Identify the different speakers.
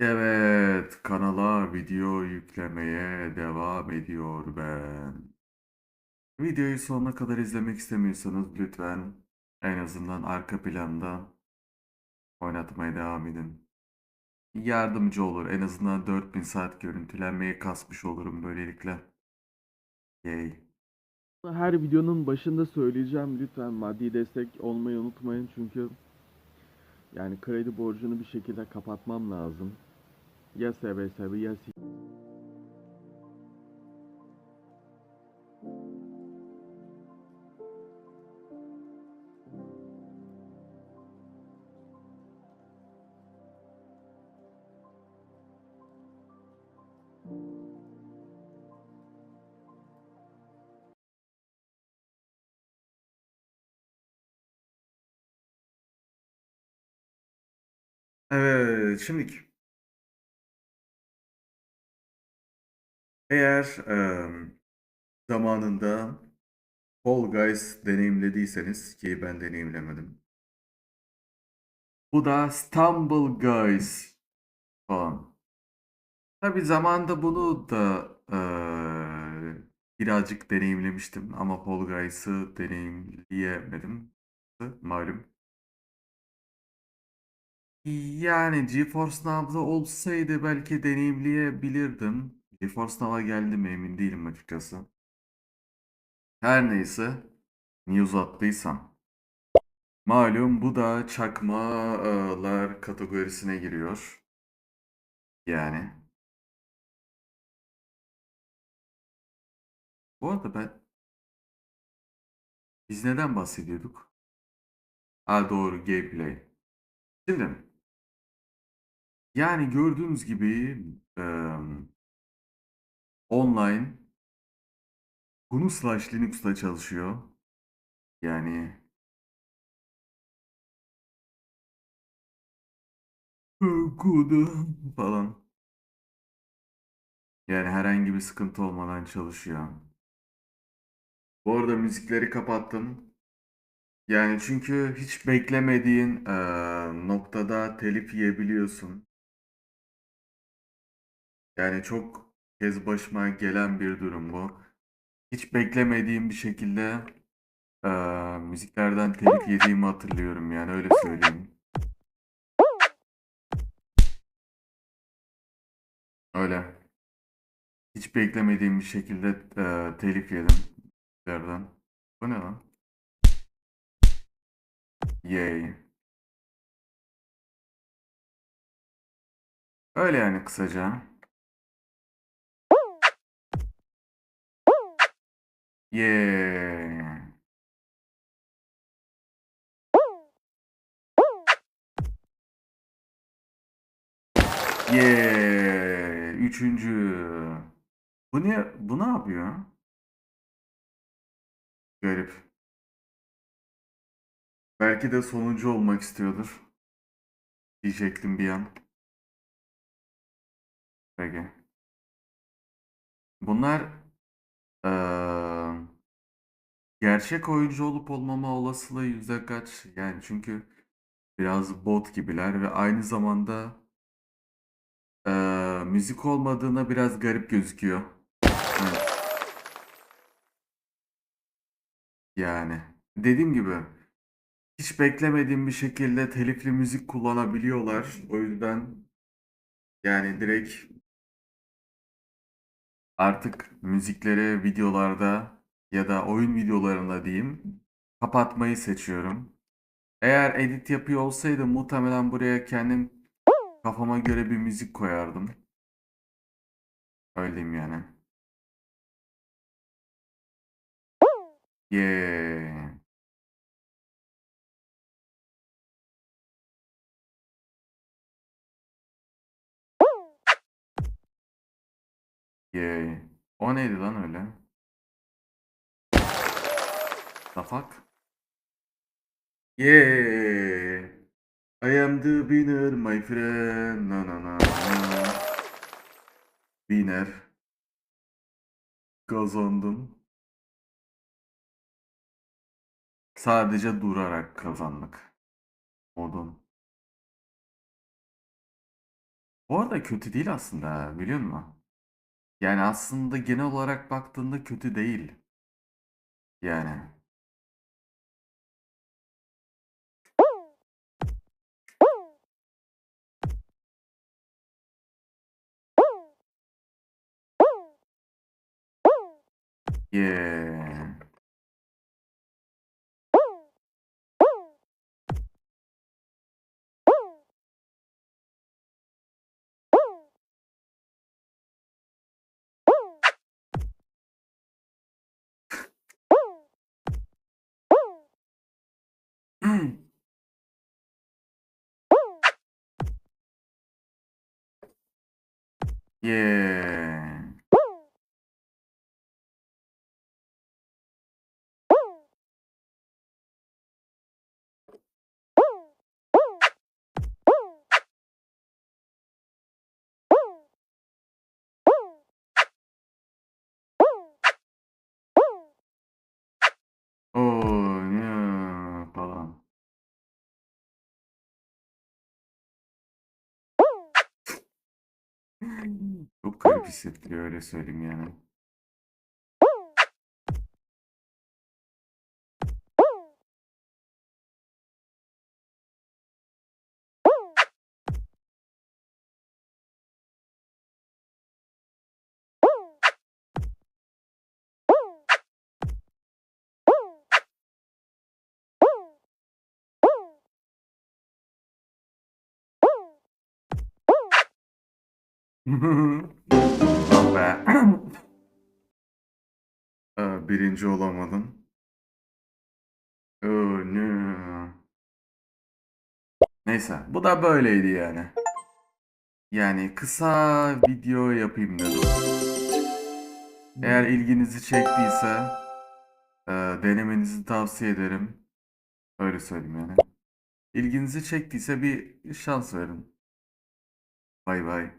Speaker 1: Evet, kanala video yüklemeye devam ediyor ben. Videoyu sonuna kadar izlemek istemiyorsanız lütfen en azından arka planda oynatmaya devam edin. Yardımcı olur. En azından 4000 saat görüntülenmeye kasmış olurum böylelikle. Yay.
Speaker 2: Her videonun başında söyleyeceğim lütfen maddi destek olmayı unutmayın çünkü yani kredi borcunu bir şekilde kapatmam lazım. Ya seve seve ya
Speaker 1: Evet, şimdiki. Eğer em, zamanında Fall Guys deneyimlediyseniz ki ben deneyimlemedim. Bu da Stumble Guys falan. Tabii zamanında bunu da eee, birazcık deneyimlemiştim ama Fall Guys'ı deneyimleyemedim. Malum. Yani GeForce Now'da olsaydı belki deneyimleyebilirdim. GeForce Now'a geldi mi emin değilim açıkçası. Her neyse, niye uzattıysam. Malum bu da çakmalar kategorisine giriyor. Yani. Bu arada ben... Biz neden bahsediyorduk? Ha doğru, gameplay. Şimdi... Yani gördüğünüz gibi... em, online... GNU slash Linux'ta çalışıyor. Yani... Kodu falan. Yani herhangi bir sıkıntı olmadan çalışıyor. Bu arada müzikleri kapattım. Yani çünkü hiç beklemediğin eee, noktada telif yiyebiliyorsun. Yani çok kez başıma gelen bir durum bu. Hiç beklemediğim bir şekilde eee, müziklerden telif yediğimi hatırlıyorum yani öyle söyleyeyim. Öyle. Hiç beklemediğim bir şekilde eee, telif yedim müziklerden. Bu ne lan? Yay. Öyle yani kısaca. Yeah. Yeah. Üçüncü. Bu ne? Bu ne yapıyor? Garip. Belki de sonuncu olmak istiyordur. Diyecektim bir an. Peki. Bunlar eee, gerçek oyuncu olup olmama olasılığı yüzde kaç? Yani çünkü biraz bot gibiler ve aynı zamanda eee, müzik olmadığına biraz garip gözüküyor. Evet. Yani dediğim gibi hiç beklemediğim bir şekilde telifli müzik kullanabiliyorlar. O yüzden yani direkt artık müzikleri videolarda ya da oyun videolarında diyeyim kapatmayı seçiyorum. Eğer edit yapıyor olsaydım muhtemelen buraya kendim kafama göre bir müzik koyardım. Öyleyim yani. Yeah. Yeah. O neydi lan öyle? The fuck? Yeah. I am the winner my friend. Na na na na. Winner. Kazandım. Sadece durarak kazandık. Modun. Bu arada kötü değil aslında biliyor musun? Yani aslında genel olarak baktığında kötü değil. Yani. Yeah. Mm. Yeah. Çok garip hissettiriyor öyle söyleyeyim yani. Ah birinci olamadın. Oh no. Neyse, bu da böyleydi yani. Yani kısa video yapayım dedim. Eğer ilginizi çektiyse e, denemenizi tavsiye ederim. Öyle söyleyeyim yani. İlginizi çektiyse bir şans verin. Bay bay.